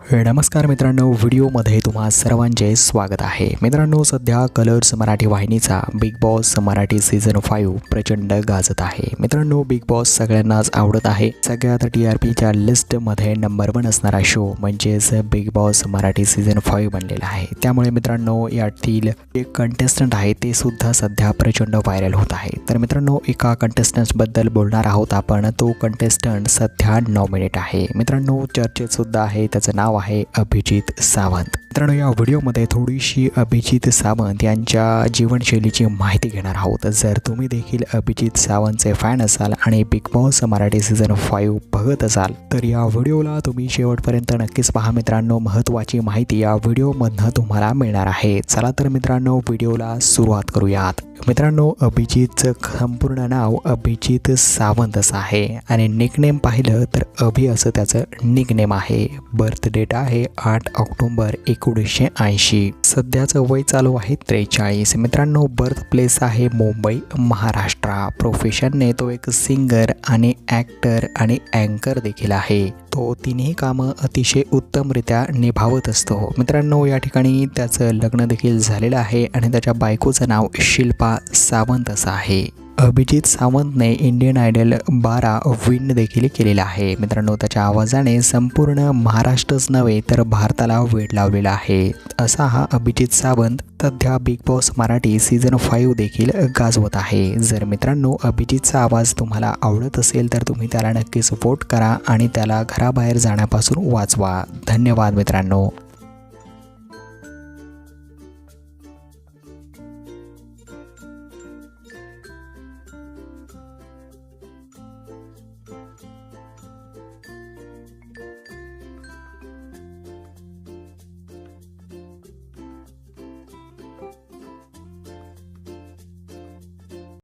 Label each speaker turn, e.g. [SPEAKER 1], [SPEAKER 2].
[SPEAKER 1] नमस्कार मित्रांनो व्हिडिओमध्ये तुम्हा सर्वांचे स्वागत आहे. मित्रांनो सध्या Colors Marathi वाहिनीचा Bigg Boss Marathi season five प्रचंड गाजत आहे. मित्रांनो बिग बॉस सगळ्यांनाच आवडत आहे. सगळ्यात टी आर पीच्या लिस्टमध्ये नंबर वन असणारा शो म्हणजेच Bigg Boss Marathi season five बनलेला आहे. त्यामुळे मित्रांनो यातील एक कंटेस्टंट आहे ते सुद्धा सध्या प्रचंड व्हायरल होत आहे. तर मित्रांनो एका कंटेस्टंट्सबद्दल बोलणार आहोत आपण. तो कंटेस्टंट सध्या नॉमिनेट आहे. मित्रांनो चर्चेत सुद्धा आहे. त्याचं नाव आहे अभिजित सावंत. मित्रांनो या व्हिडिओमध्ये थोडीशी अभिजित सावंत यांच्या जीवनशैलीची माहिती घेणार आहोत. जर तुम्ही देखील अभिजित सावंतचे फॅन असाल आणि Bigg Boss Marathi season five बघत असाल तर या व्हिडिओला तुम्ही शेवटपर्यंत नक्कीच पहा. मित्रांनो महत्त्वाची माहिती या व्हिडिओमधनं तुम्हाला मिळणार आहे. चला तर मित्रांनो व्हिडिओला सुरुवात करूयात. मित्रांनो अभिजितचं संपूर्ण नाव अभिजित सावंत असं आहे. आणि निकनेम पाहिलं तर अभि असं त्याचं निकनेम आहे. बर्थ डेट आहे आठ ऑक्टोंबर एकोणीसशे ऐंशी. सध्याचं वय चालू आहे त्रेचाळीस. मित्रांनो बर्थ प्लेस आहे मुंबई महाराष्ट्र. प्रोफेशनने तो एक सिंगर आणि ॲक्टर आणि अँकर देखील आहे. तो तिन्ही कामं अतिशय उत्तमरित्या निभावत असतो. मित्रांनो या ठिकाणी त्याचं लग्न देखील झालेलं आहे आणि त्याच्या बायकोचं नाव शिल्पा सावंत असं आहे. अभिजित सावंतने इंडियन आयडल बारा विन देखील केलेला आहे. मित्रांनो त्याच्या आवाजाने संपूर्ण महाराष्ट्रच नव्हे तर भारताला वेड लावलेला आहे. असा हा अभिजित सावंत सध्या Bigg Boss Marathi season five देखील गाजवत आहे. जर मित्रांनो अभिजितचा आवाज तुम्हाला आवडत असेल तर तुम्ही त्याला नक्की सपोर्ट करा आणि त्याला घराबाहेर जाण्यापासून वाचवा. धन्यवाद मित्रांनो.